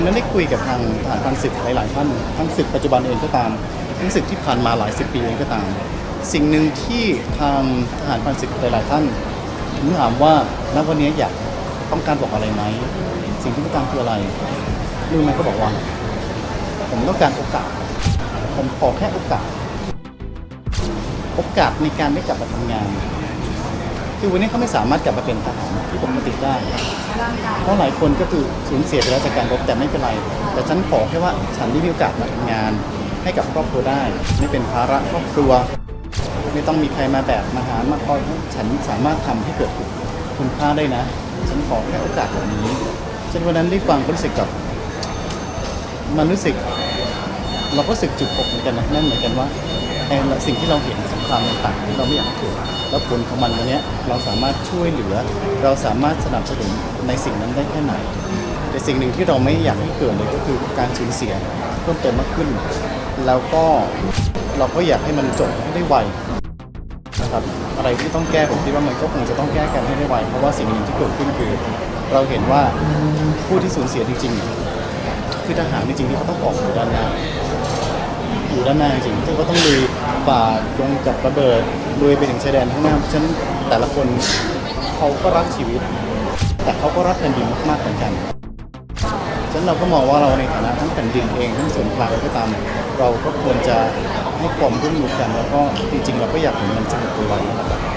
วันนั้นได้คุยกับทางทหารพันศึกหลายๆท่านทั้งศึกปัจจุบันเองก็ตามทั้งศึกที่ผ่านมาหลายสิบปีเองก็ตาม สิ่งหนึ่งที่ทางทหารพันศึกหลายๆท่านผมถามว่าณวันนี้อยากต้องการบอกอะไรไหมสิ่งที่ต้องการคืออะไรรู้ไหมก็บอกว่าผมต้องการโอกาส ผมขอแค่โอกาส โอกาสในการได้กลับมาทำงาน คือวันนี้เขาไม่สามารถกลับมาเป็นทหารที่ปกติได้ เพราะหลายคนก็คือสูญเสียไปแล้วจากการรบแต่ไม่เป็นไร แต่ฉันขอแค่ว่าฉันได้มีโอกาสมาทำงาน ให้กับครอบครัวได้ ไม่เป็นภาระครอบครัว ไม่ต้องมีใครมาแบกมาหารมาคอยฉันสามารถทำให้เกิดคุณค่าได้นะ ฉันขอแค่โอกาสแบบนี้ฉันวันนั้นได้ฟังก็รู้สึกกับมันรู้สึก เราก็รู้สึกจุกอกเหมือนกันนะนั่นเหมือนกันว่า ไอ้สิ่งที่เราเห็นสงครามต่างๆที่เราไม่อยากให้เกิดแล้วผลของมันวันนี้เราสามารถช่วยเหลือ เราสามารถสนับสนุนในสิ่งนั้นได้แค่ไหน แต่สิ่งหนึ่งที่เราไม่อยากให้เกิดเลยก็คือการสูญเสียเพิ่มเติมมากขึ้น แล้วก็เราก็อยากให้มันจบให้ได้ไวนะครับอะไรที่ต้องแก้ผมคิดว่ามันก็คงจะต้องแก้กันให้ได้ไวเพราะว่าสิ่งหนึ่งที่เกิดขึ้นคือ เราเห็นว่าผู้ที่สูญเสียจริงๆคือทหารจริงๆที่เขาต้องออกอยู่ด้านหน้าอยู่ด้านหน้าจริงๆซึ่งก็ต้องลุย ฝ่าลงจับระเบิดลุยไปถึงชายแดนข้างหน้าฉะนันแต่ละคนเขาก็รักชีวิต แต่เขาก็รักแผ่นดินมากๆเหมือนกันฉะนั้นเราก็มองว่าเราในฐานะทั้งแผ่นดินเองทั้งส่วนกลางก็ตามเราก็ควรจะให้ความร่วมมือกัน แล้วก็จริงๆ เราก็อยากเห็นมันสงบไวๆนะครับครับ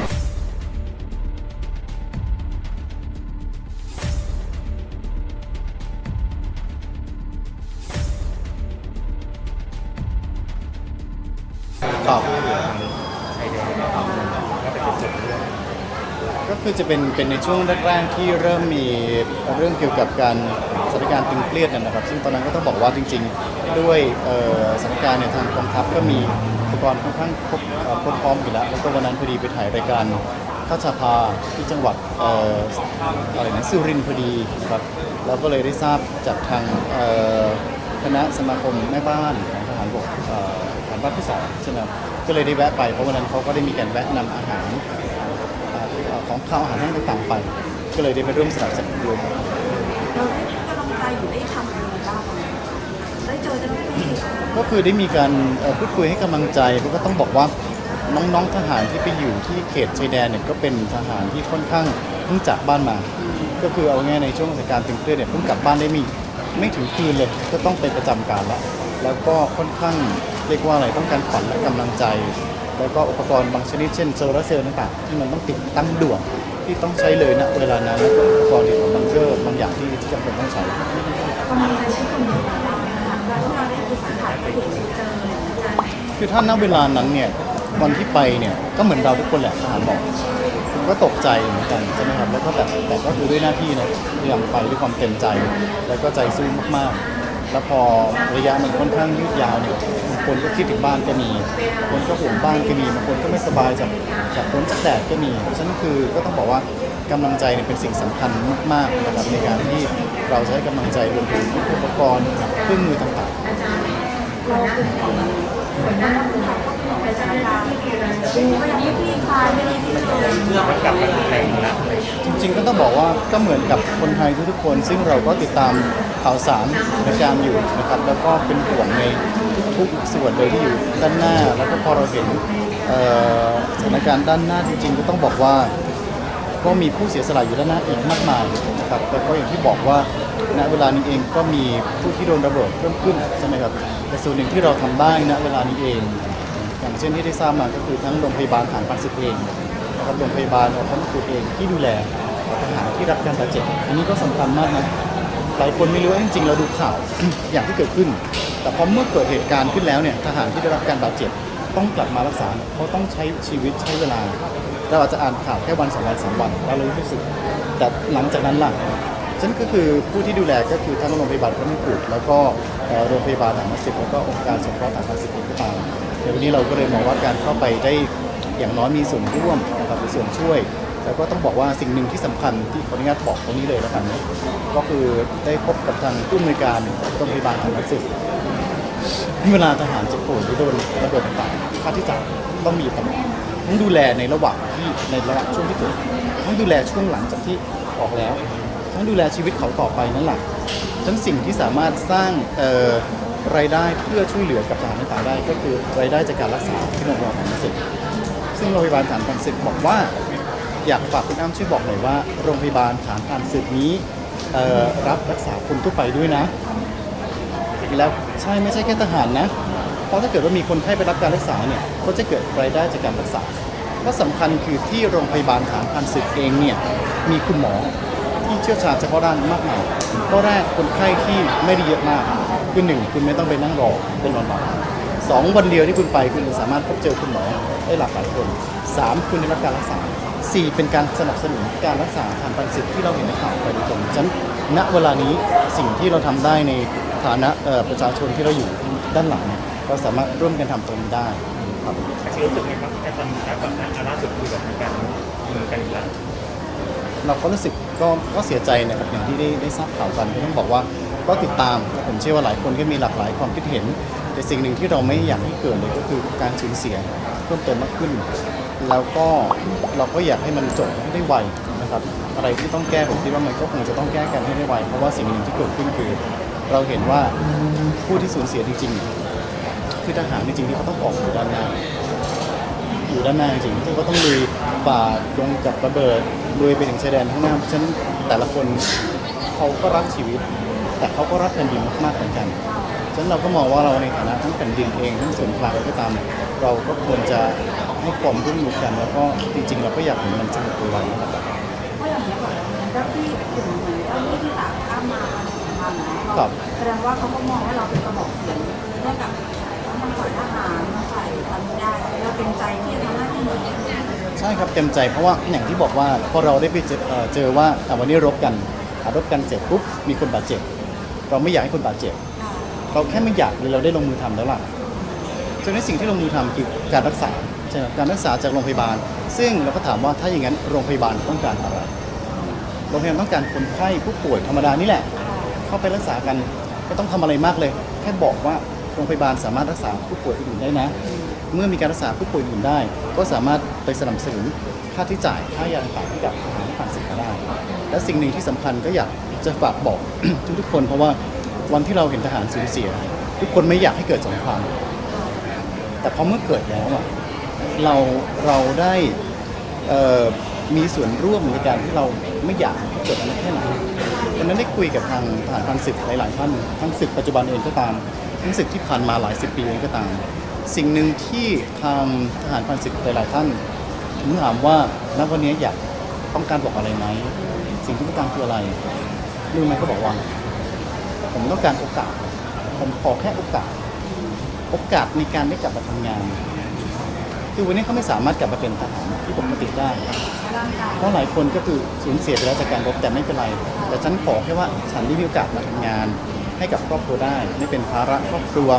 กจะเป็นเป็นในช่วงแรกๆที่เริ่มมีเรื่องเกี่ยวกับการสถานการณ์ตึงเครียดนะครับ ซึ่งตอนนั้นก็ต้องบอกว่าจริง ๆ ด้วยสถานการณ์ในยทางกองทัพก็มีอุปกรณ์ค่อนข้างครบครบพร้อมอยู่แล้วแล้วก็วันนั้นพอดีไปถ่ายรายการข้าชาพาที่จังหวัดออะไรนะสุรินทร์พอดีครับเราก็เลยได้ทราบจากทางคณะสมาคมแม่บ้านของทหารบกเอ่อฐานบ้านที่สองใช่ไหมก็เลยได้แวะไปเพราะวันนั้นเขาก็ได้มีการแวะนำอาหาร ของข้าวอาหารแห้งต่างๆไป ก็เลยได้ไปร่วมสนับสนุนด้วยครับเราได้กำลังใจอยู่ได้ทำอะไรบ้างได้เจอเจ้าหน้าที่ก็คือได้มีการเอ่อพูดคุยให้กำลังใจเพราะก็ต้องบอกว่าน้องๆทหารที่ไปอยู่ที่เขตชายแดนเนี่ยก็เป็นทหารที่ค่อนข้างเพิ่งจากบ้านมา ก็คือเอาง่ายในช่วงสถานการณ์ตึงเครียดเนี่ยเพิ่งกลับบ้านได้มีไม่ถึงคืนเลยก็ต้องไปประจำการละแล้วก็ค่อนข้างเรียกว่าอะไรต้องการขวัญและกำลังใจ แล้วก็อุปกรณ์บางชนิดเช่นโซลาร์เซลล์ต่างๆที่มันต้องติดตั้งด่วนที่ต้องใช้เลยณเวลานั้นแล้วก็อุปกรณ์เกี่ยวกับบังเกอร์บางอย่างที่ที่จำเป็นต้องใช้ก็มีอะไรที่คนอยู่แล้วที่เราได้ไปสัมผัสไปเห็นไปเจออะไรอย่างเงี้ยคือถ้าณเวลานั้นเนี่ยวันที่ไปเนี่ยก็เหมือนเราทุกคนแหละทหารบอกผมก็ตกใจเหมือนกันใช่ไหมครับแล้วก็แบบแต่ก็คือด้วยหน้าที่นะพยายามไปด้วยความเต็มใจ แล้วก็ใจสู้มากๆ แล้วพอระยะมันค่อนข้างยืดยาวเนี่ยบางคนก็คิดถึงบ้านก็มีบางคนก็ห่วงบ้านก็มีบางคนก็ไม่สบายจากจากฝนจากแดดก็มีเพราะฉะนั้นคือก็ต้องบอกว่ากำลังใจเนี่ยเป็นสิ่งสำคัญมากๆนะครับในการที่เราจะให้กำลังใจรวมถึงอุปกรณ์เครื่องมือต่างๆเราเป็นของหมือนว่าคือเขาต้องเป็นประชาการดูไม่ดีที่คลายไม่ดีที่เลยเรื่องมันกลับมาแรงแล้ว งต้องบอกว่าก็เหมือนกับคนไทยทุกๆคน ซึ่งเราก็ติดตามข่าวสารในการอยู่นะครับ แล้วก็เป็นห่วงในทุกส่วนเลยที่อยู่ด้านหน้า แล้วก็พอเราเห็นสถานการณ์ด้านหน้าจริง ๆ ก็ต้องบอกว่าก็มีผู้เสียสละอยู่ด้านหน้าอีกมากมายนะครับแต่ก็อย่างที่บอกว่าณเวลานี้เองก็มีผู้ที่โดนระเบิดเพิ่มขึ้นใช่ไหมครับแต่ส่วนหนึ่งที่เราทำได้ณเวลานี้เอง อย่างเช่นที่ได้ทราบมาก็คือทั้งโรงพยาบาลฐานปันสึกเองนะครับโรงพยาบาลของทัพเองที่ดูแล ทหารที่รับการบาดเจ็บอันนี้ก็สำคัญมากนะหลายคนไม่รู้ว่าจริงๆเราดูข่าว อย่างที่เกิดขึ้น แต่พอเมื่อเกิดเหตุการณ์ขึ้นแล้วเนี่ยทหารที่ได้รับการบาดเจ็บต้องกลับมารักษาเขาต้องใช้ชีวิตใช้เวลาเราอาจจะอ่านข่าวแค่วันสองวันสามวันเราเลยรู้สึก แต่หลังจากนั้นล่ะฉันก็คือผู้ที่ดูแลก็คือทั้งโรงพยาบาลพระมงกุฎแล้วก็เอ่อโรงพยาบาลฐานสิบแล้วก็องค์การสงเคราะห์ฐานสิบก็ตามในวันนี้เราก็เลยมองว่าการเข้าไปได้อย่างน้อยมีส่วนร่วมนะครับมีส่วนช่วย แล้วก็ต้องบอกว่าสิ่งหนึ่งที่สำคัญที่ขออนุญาตบอกตรงนี้เลยแล้วกันก็คือได้พบกับทางผู้อำนวยการโรงพยาบาลฐานสิบเวลาทหารเจ็บป่วยหรือโดนระเบิดต่างๆค่าที่จ่ายต้องมีอยู่ตลอดทั้งดูแลในระหว่างที่ในระหว่างช่วงที่เกิดทั้งดูแลช่วงหลังจากที่ออกแล้ว ทั้งดูแลชีวิตเขาต่อไปนั่นแหละทั้งสิ่งที่สามารถสร้างรายได้เพื่อช่วยเหลือกับทหารต่างได้ ก็คือรายได้จากการรักษาที่โรงพยาบาลฐานศึกซึ่งโรงพยาบาลฐานพันศึกบอกว่า อยากฝากคุณอ้ำช่วยบอกหน่อยว่า โรงพยาบาลฐานพันศึกนี้รับรักษาคนทั่วไปด้วยนะ แล้วใช่ไม่ใช่แค่ทหารนะ เพราะถ้าเกิดว่ามีคนไข้ไปรับการรักษาเนี่ยก็จะเกิดรายได้จากการรักษาก็สำคัญคือที่โรงพยาบาลฐานพันศึกเองเนี่ยมีคุณหมอที่เชี่ยวชาญเฉพาะด้านมากมายก็แรกคนไข้ที่ไม่ได้เยอะมากคือหนึ่งคุณไม่ต้องไปนั่งรอเป็นวันๆสองวันเดียวที่คุณไปคุณสามารถพบเจอคุณหมอได้หลากหลายคนสามคุณได้รับการรักษา สี่เป็นการสนับสนุนการรักษาทางพันศึกที่เราเห็นในข่าวไปโดยตรงฉะนั้นณเวลานี้สิ่งที่เราทำได้ในฐานะเอ่อประชาชนที่เราอยู่ด้านหลังเนี่ยเราสามารถร่วมกันทำตรงนี้ได้ครับรู้สึกไงบ้างแค่ตอนนี้แบบล่าสุดคือแบบมีการยิงกันอีกแล้วเราก็รู้สึกก็ก็เสียใจนะครับอย่างที่ได้ได้ทราบข่าวกันก็ต้องบอกว่าก็ติดตามผมเชื่อว่าหลายคนก็มีหลากหลายความคิดเห็น แต่สิ่งหนึ่งที่เราไม่อยากให้เกิดเลยก็คือการสูญเสียเพิ่มเติมมากขึ้น แล้วก็เราก็อยากให้มันจบให้ได้ไวนะครับอะไรที่ต้องแก้ผมคิดว่ามันก็คงจะต้องแก้กันให้ได้ไว เพราะว่าสิ่งหนึ่งที่เกิดขึ้นคือ เราเห็นว่าผู้ที่สูญเสียจริงๆคือทหารจริงๆที่เขาต้องออกอยู่ด้านหน้าอยู่ด้านหน้าจริงๆซึ่งก็ต้องลุยฝ่าลงกับระเบิดลุยไปถึงชายแดนข้างหน้าเพราะฉะนั้นแต่ละคนเขาก็รักชีวิต แต่เขาก็รักแผ่นดินมากๆเหมือนกัน ฉะนั้นเราก็มองว่าเราในฐานะทั้งแผ่นดินเองทั้งส่วนกลางก็ตามเราก็ควรจะให้ความร่วมมือกัน แล้วก็จริงๆ เราก็อยากเห็นมันสงบไวๆนะครับเพราะอย่างนี้ก่อนเจ้าที่ถึงเหมือนเจ้าหน้าที่ต่างข้ามมาทำนะครัเราบแสดงว่าเขาก็มองว่าเราเป็นกระบอกเสียงให้กับทั้งทางฝ่ายทหารมาฝ่ายทำไม่ได้เราเต็มใจที่จะทำหน้าที่นี้ใช่ครับเต็มใจเพราะว่าอย่างที่บอกว่าพอเราได้ไปเจอเอ่อเจอว่าอะวันนี้รบกันอะรบกันเสร็จปุ๊บมีคนบาดเจ็บ เราไม่อยากให้คนบาดเจ็บ เราแค่ไม่อยากเลยเราได้ลงมือทำแล้วล่ะฉะนั้นสิ่งที่ลงมือทำคือการรักษาใช่ไหมการรักษาจากโรงพยาบาล ซึ่งเราก็ถามว่าถ้าอย่างนั้นโรงพยาบาลต้องการอะไร โรงพยาบาลต้องการคนไข้ผู้ป่วยธรรมดานี่แหละ เข้าไปรักษากันไม่ต้องทำอะไรมากเลย แค่บอกว่าโรงพยาบาลสามารถรักษาผู้ป่วยอื่นได้นะ เมื่อมีการรักษาผู้ป่วยอื่นได้ ก็สามารถไปสนับสนุนค่าที่จ่ายค่ายาต่างๆให้กับทหารที่ผ่านศึกมาได้ และสิ่งหนึ่งที่สำคัญก็อยากจะฝากบอกทุกๆคนเพราะว่า วันที่เราเห็นทหารสูญเสีย ทุกคนไม่อยากให้เกิดสงครามแต่พอเมื่อเกิดแล้วอะเราเราได้มีส่วนร่วมในการที่เราไม่อยากเกิดอะไรแค่ไหนวันนั้นได้คุยกับทางทหารพันศึกหลายๆท่านทั้งศึกปัจจุบันเองก็ตามทั้งศึกที่ผ่านมาหลายสิบปีเองก็ตาม สิ่งหนึ่งที่ทางทหารพันศึกหลายๆท่านผมถามว่าณวันนี้อยากต้องการบอกอะไรไหมสิ่งที่ต้องการคืออะไรรู้ไหมก็บอกว่า ผมต้องการโอกาส ผมขอแค่โอกาส โอกาสในการได้กลับมาทำงาน คือวันนี้เขาไม่สามารถกลับมาเป็นทหารที่ปกติได้ เพราะหลายคนก็คือสูญเสียไปแล้วจากการรบแต่ไม่เป็นไร แต่ฉันขอแค่ว่าฉันได้มีโอกาสมาทำงาน ให้กับครอบครัวได้ ไม่เป็นภาระครอบครัว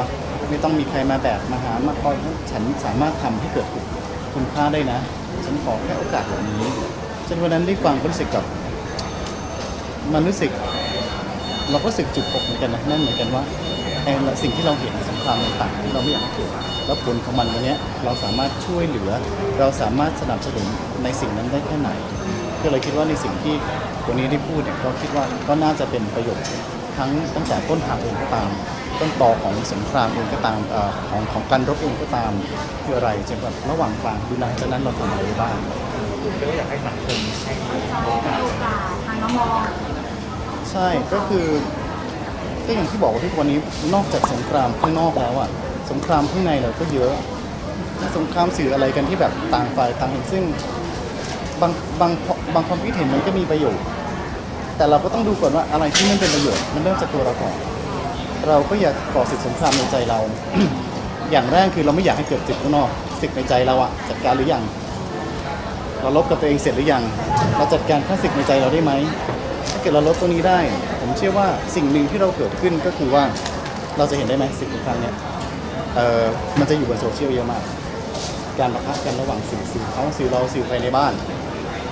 ไม่ต้องมีใครมาแบกมาหามาคอยฉันสามารถทำให้เกิดคุณค่าได้นะ ฉันขอแค่โอกาสแบบนี้จนวันนั้นได้ฟังก็รู้สึกกับมันรู้สึก เราก็รู้สึกจุกอกเหมือนกันนะนั่นเหมือนกันว่าไอ้สิ่งที่เราเห็นสงครามต่างๆที่เราไม่อยากให้เกิดแล้วผลของมันวันเนี้ยเราสามารถช่วยเหลือ เราสามารถสนับสนุนในสิ่งนั้นได้แค่ไหนก็เลยคิดว่าในสิ่งที่วันนี้ได้พูดเนี่ยก็คิดว่าก็น่าจะเป็นประโยชน์ทั้งตั้งแต่ต้นทางเองก็ตาม ต้นตอของสงครามเองก็ตามอของของการรบเองก็ตามคืออะไรจนแบบระหว่างกลางดูหลังจากนั้นเราทำอะไรบ้างก็อยากให้สังคมให้โอกาสทางน้องมอง ใช่ก็คือก็อย่างที่บอกว่าทุกวันนี้นอกจากสงครามข้างนอกแล้วอะสงครามข้างในเราก็เยอะสงครามสื่ออะไรกันที่แบบต่างฝ่ายต่างเห็นซึ่งบางบางบางความคิดเห็นมันก็มีประโยชน์ แต่เราก็ต้องดูก่อนว่าอะไรที่มันเป็นประโยชน์มันเริ่มจากตัวเราก่อนเราก็อย่าก่อศึกสงครามในใจเรา อย่างแรกคือเราไม่อยากให้เกิดศึกข้างนอกศึกในใจเราอะจัดการหรือยังเราลบกับตัวเองเสร็จหรือยังเราจัดการข้าศึกในใจเราได้ไหม เกิดเราลดตัวนี้ได้ ผมเชื่อว่าสิ่งหนึ่งที่เราเกิดขึ้นก็คือว่าเราจะเห็นได้ไหมสิ่งทุกครั้งเนี่ยเออมันจะอยู่บนโซเชียลเยอะมาก การประทะกันระหว่างสื่อสื่อเขาสื่อเราสื่อภายในบ้าน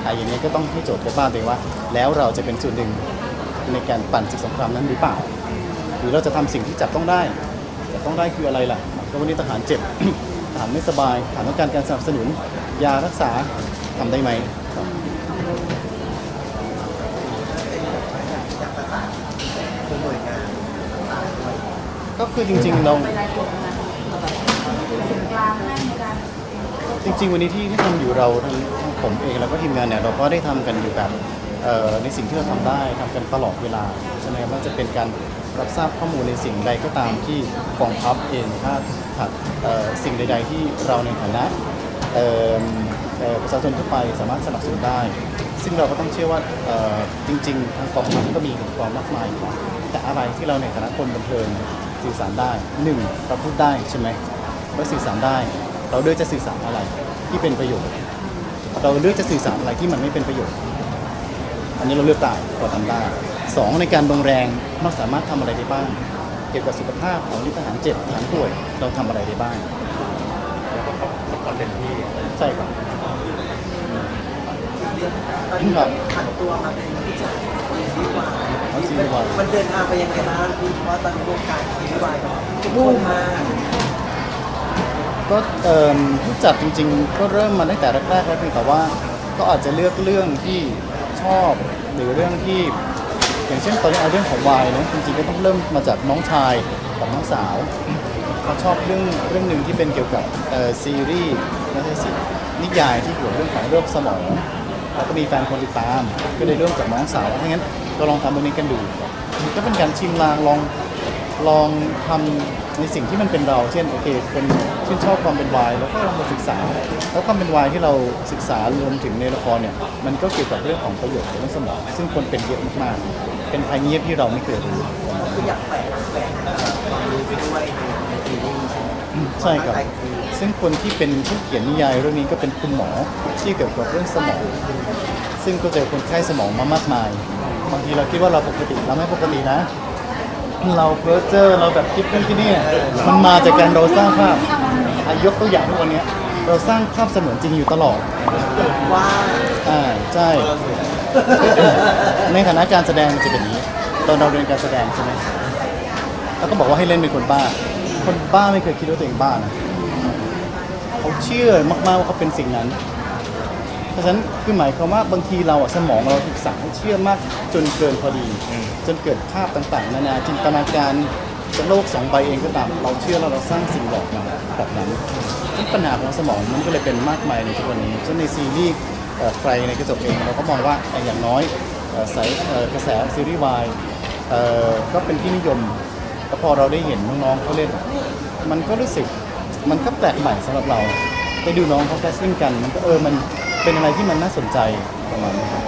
อะอย่างนี้ก็ต้องให้โจทย์กับบ้านตัวเองว่า แล้วเราจะเป็นส่วนหนึ่งในการปั่นศึกสงครามนั้นหรือเปล่า หรือเราจะทำสิ่งที่จับต้องได้จับต้องได้คืออะไรล่ะก็วันนี้ทหารเจ็บทหารไม่สบายทหารต้องการการสนับสนุน ยารักษาทำได้ไหมครับ ก ก็ คือจริงๆเราจริง ๆ วันนี้ที่ที่ทำอยู่เราทั้งผมเองแล้วก็ทีมงานเนี่ยเราก็ได้ทำกันอยู่แบบในสิ่งที่เราทำได้ทำกันตลอดเวลาใช่ไหมว่าจะเป็นการรับทราบข้อมูลในสิ่งใดก็ตามที่กองทัพเองถ้าขาดสิ่งใด ๆ ที่เราในฐานะประชาชนทั่วไปสามารถสนับสนุนได้ ซึ่งเราก็ต้องเชื่อว่าจริง ๆ ทางกองทัพก็มีอุปกรณ์มากมายแต่อะไรที่เราในฐานะคนบันเทิง สื่อสารได้หนึ่งเราพูดได้ใช่ไหมเราสื่อสารได้ เราเลือกจะสื่อสารอะไรที่เป็นประโยชน์ เราเลือกจะสื่อสารอะไรที่มันไม่เป็นประโยชน์ อันนี้เราเลือกได้เราทำได้สองในการลงแรงเราสามารถทำอะไรได้บ้างเกี่ยวกับสุขภาพของที่ทหารเจ็บทหารป่วยเราทำอะไรได้บ้างแล้วก็ซัพพอร์ตเต็มที่ใช่ครับตอนนี้แบบผันตัวมาเป็นผู้จัดซีรีส์วายเอา ซีรีส์วายมันเดินทางไปยังไงบ้างพี่เพราะว่าตอนนี้วงการซีรีส์วายแบบบูมมากก็เอิ่มผู้จัดจริง ๆ ก็เริ่มมาตั้งแต่แรกๆแล้วเพียงแต่ว่าก็อาจจะเลือกเรื่องที่ชอบหรือเรื่องที่ อย่างเช่นตอนนี้เอาเรื่องของวายนะจริงๆก็ต้องเริ่มมาจากน้องชายกับน้องสาวเขาชอบเรื่องเรื่องหนึ่งที่เป็นเกี่ยวกับเอ่อซีรีส์ไม่ใช่สินิยายที่เกี่ยวกับเรื่องของโรคสมองแล้วก็มีแฟนคนติดตาม ก็เลยเริ่มจากน้องสาวถ้าะงั้น ก็ลองทำตรงนี้กันดูก็เป็นการชิมลางลองลองทำในสิ่งที่มันเป็นเรา เช่นโอเคเป็นชื่นชอบความเป็นวายแล้วก็ลองมาศึกษา แล้วความเป็นวายที่เราศึกษารวมถึงในละครเนี่ยมันก็เกี่ยวกับเรื่องของประโยชน์ของเรื่องสมองซึ่งคนเป็นเยอะมากๆเป็นภัยเงียบที่เราไม่เคยรู้คืออยากแฝงแฝงความรู้ไปด้วยในซีรีส์ใช่ไหมใช่ครับ ซึ่งคนที่เป็นผู้เขียนนิยายเรื่องนี้ก็เป็นคุณหมอที่เกี่ยวกับเรื่องสมอง ซึ่งก็เจอคนไข้สมองมามากมาย บางทีเราคิดว่าเราปกติเราไม่ปกตินะ เราเพ้อเจอเราแบบคิดเรื่องที่นี่มันมาจากการเราสร้างภาพอายกตัวอย่างทุกวันนี้เราสร้างภาพเสมือนจริงอยู่ตลอดว่าอ่าใช่ ในฐานะการแสดงมันจะเป็นอย่างนี้ ตอนเราเรียนการแสดงใช่ไหมแล้วก็บอกว่าให้เล่นเป็นคนบ้า คนบ้าไม่เคยคิดว่าตัวเองบ้านะเขาเชื่อมากๆว่าเขาเป็นสิ่งนั้น เพราะฉะนั้นคือหมายความว่าบางทีเราอะสมองเราถูกสั่งให้เชื่อมากจนเกินพอดีจนเกิดภาพต่างๆ นานาจินตนาการจะโลกสองใบเองก็ตาม เราเชื่อแล้วเราสร้างสิ่งหลอกมาแบบนั้นซึ่งปัญหาของสมองมันก็เลยเป็นมากมายในทุกวันนี้เช่นในซีรีส์เอ่อใครในกระจกเองเราก็มองว่าเอ่ออย่างน้อยเอ่อสายเอ่อกระแสซีรีส์วายเอ่อก็เป็นที่นิยมแล้วพอเราได้เห็นน้องๆเขาเล่น มันก็รู้สึกมันก็แปลกใหม่สำหรับเรา ไปดูน้องเขาแคสติ้งกันมันก็เออมัน เป็นอะไรที่มันน่าสนใจประมาณนี้ครับ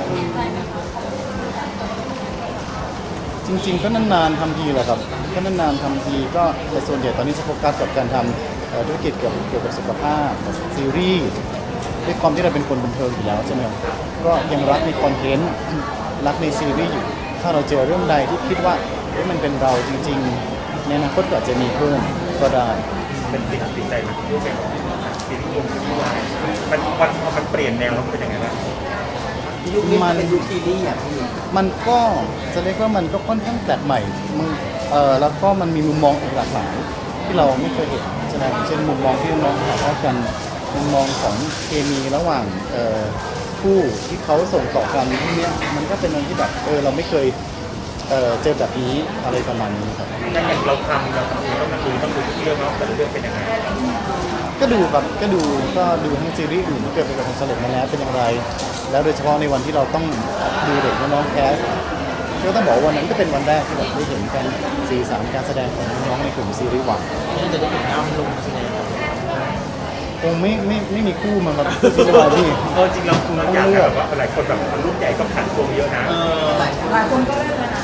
จริง ๆ ก็นานๆทำทีแหละครับก็นานๆทำทีก็แต่ส่วนใหญ่ตอนนี้จะโฟกัสกับการทำเอ่อธุรกิจเกี่ยวกับเกี่ยวกับสุขภาพซีรีส์ด้วยความที่เราเป็นคนบันเทิงอยู่แล้วใช่ไหมครับก็ยังรักในคอนเทนต์รักในซีรีส์อยู่ถ้าเราเจอเรื่องใดที่คิดว่าเฮ้ยมันเป็นเราจริง ๆ ในอนาคตก็อาจจะมีเพิ่มก็ได้ เป็นติดติดใจมัน มันมันพอมันเปลี่ยนแนวแล้วมันเป็นยังไงบ้างยุคนี้มันเป็นยุคซีรีส์อะพี่มันก็จะเรียกว่ามันก็ค่อนข้างแปลกใหม่มึงเออแล้วก็มันมีมุมมองอีกหลากหลายที่เราไม่เคยเห็นใช่ไหมเช่นมุมมองที่น้องๆถ่ายทอดกันมุมมองของเคมีระหว่างเอ่อผู้ที่เขาส่งต่อกันพวกเนี้ยมันก็เป็นอะไรที่แบบเออเราไม่เคย เออเจอแบบนี้อะไรประมาณนี้ครับ นั่นอย่างเราทำเราทำต้องมาดูต้องดูทุกเรื่องว่าแต่ละเรื่องเป็นยังไงก็ดูครับก็ดูก็ดูทั้งซีรีส์อื่นที่เกิดเป็นความสำเร็จมาแล้วเป็นอย่างไร แล้วโดยเฉพาะในวันที่เราต้องดูเด็กน้องๆแคสก็ต้องบอกว่าวันนั้นก็เป็นวันแรกที่แบบได้เห็นกันสีสามการแสดงของน้องๆในกลุ่มซีรีส์วันนี่จะได้เห็นน้ำลงใช่ไหมครับคงไม่ไม่ไม่มีคู่มันมาซีรีส์วันพี่เออจริงเราเราอยากแบบว่าหลายคนแบบรุ่นใหญ่ก็ผ่านตัวเยอะนะเออหลายคนก็เล่นเลยนะอา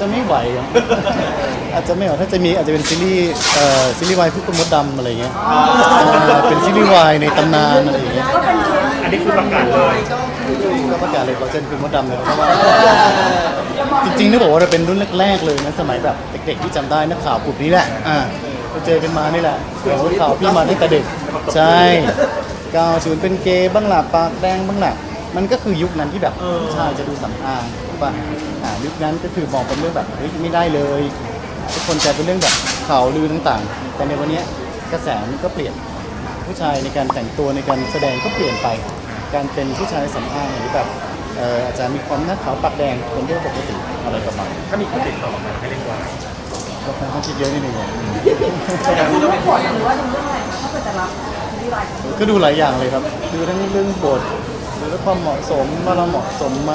จจะไม่ไหวอะอาจจะไม่ไหวถ้าจะมีอาจจะเป็นซีรีส์เอ่อซีรีส์วายผู้กมดดำอะไรเงี้ยอ่าเป็นซีรีส์วายในตำนานอะไรอย่างเงี้ยก็เป็นเทรนด์อันนี้คือประกาศเลย ก็ประกาศเลยขอเชิญคุณมดดำเลยเพราะว่าจริงๆนึกบอกว่าเราเป็นรุ่นแรกๆเลยนะสมัยแบบเด็กๆที่จำได้นักข่าวกลุ่มนี้แหละอ่าเราเจอกันมานี่แหละเดี๋ยวข่าวพี่มาตั้งแต่เด็กใช่ก้าวศูนย์เป็นเกย์บ้างหล่ะปากแดงบ้างหล่ะ มันก็คือยุคนั้นที่แบบใช่จะดูสำอางถูกป่ะอ่ายุคนั้นก็คือมองเป็นเรื่องแบบเฮ้ยไม่ได้เลยทุกคนกลายเป็นเรื่องแบบข่าวลือต่างๆ แต่ในวันเนี้ยกระแสมันก็เปลี่ยนผู้ชายในการแต่งตัวในการแสดงก็เปลี่ยนไป การเป็นผู้ชายสำอางหรือแบบเอ่ออาจจะมีความหน้าขาวปากแดงคนที่ว่าปกติอะไรประมาณนี้ถ้ามีคนติดต่อมาให้เล่นวายวก็ค่อนข้างคิดเยอะนิดนึงอะเราจะดูเรื่องบทหรือว่าดูเรื่องอะไรคะถ้าเกิดจะรับซีรีส์วายของก็ดูหลายอย่างเลยครับ ดูทั้งเรื่องบท ดูเรื่องความเหมาะสมว่าเราเหมาะสมไหม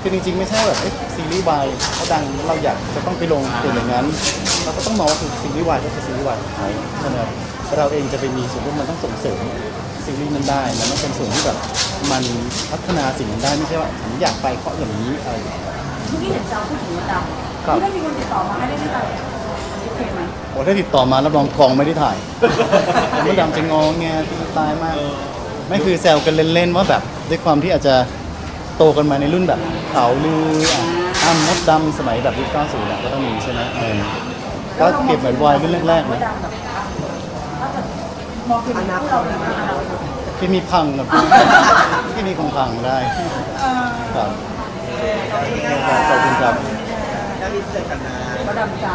คือจริงๆไม่ใช่แบบเอ๊ะซีรีส์วายเขาดังเราอยากจะต้องไปลงเป็นอย่างนั้น เราก็ต้องมองว่าคือซีรีส์วายก็คือซีรีส์วายของเขาใช่ไหมครับเราเองจะไปมีส่วนร่วมมันต้องส่งเสริมซีรีส์นั้นได้มันต้องเป็นส่วนที่แบบมันพัฒนาสิ่งนั้นได้ไม่ใช่ว่าผมอยากไปเพราะอย่างนี้อะไรอย่างเงี้ย เมื่อกี้เห็นแซวพูดถึงมดดำครับ ที่ได้มีคนติดต่อมาให้เล่นด้วยกันโอเคไหมโอ้ถ้าติดต่อมารับรองกองไม่ได้ถ่าย มดดำจะงอแงตีตายมาก ไม่คือแซวกันเล่นๆว่าแบบด้วยความที่อาจจะโตกันมาในรุ่นแบบเขาลืออะอ้ำมดดำสมัยแบบยุค90เนี่ยก็ต้องมีใช่ไหมเออก็เก็บเหมือนวายรุ่นแรกๆมนะดดำแบบถ้าเกิดมองเป็นคู่เราดีมากเราที่มีพังกับที่มีคงพังได้ครับขอบคุณครับแล้วมีเจอกันนะมดดำจำ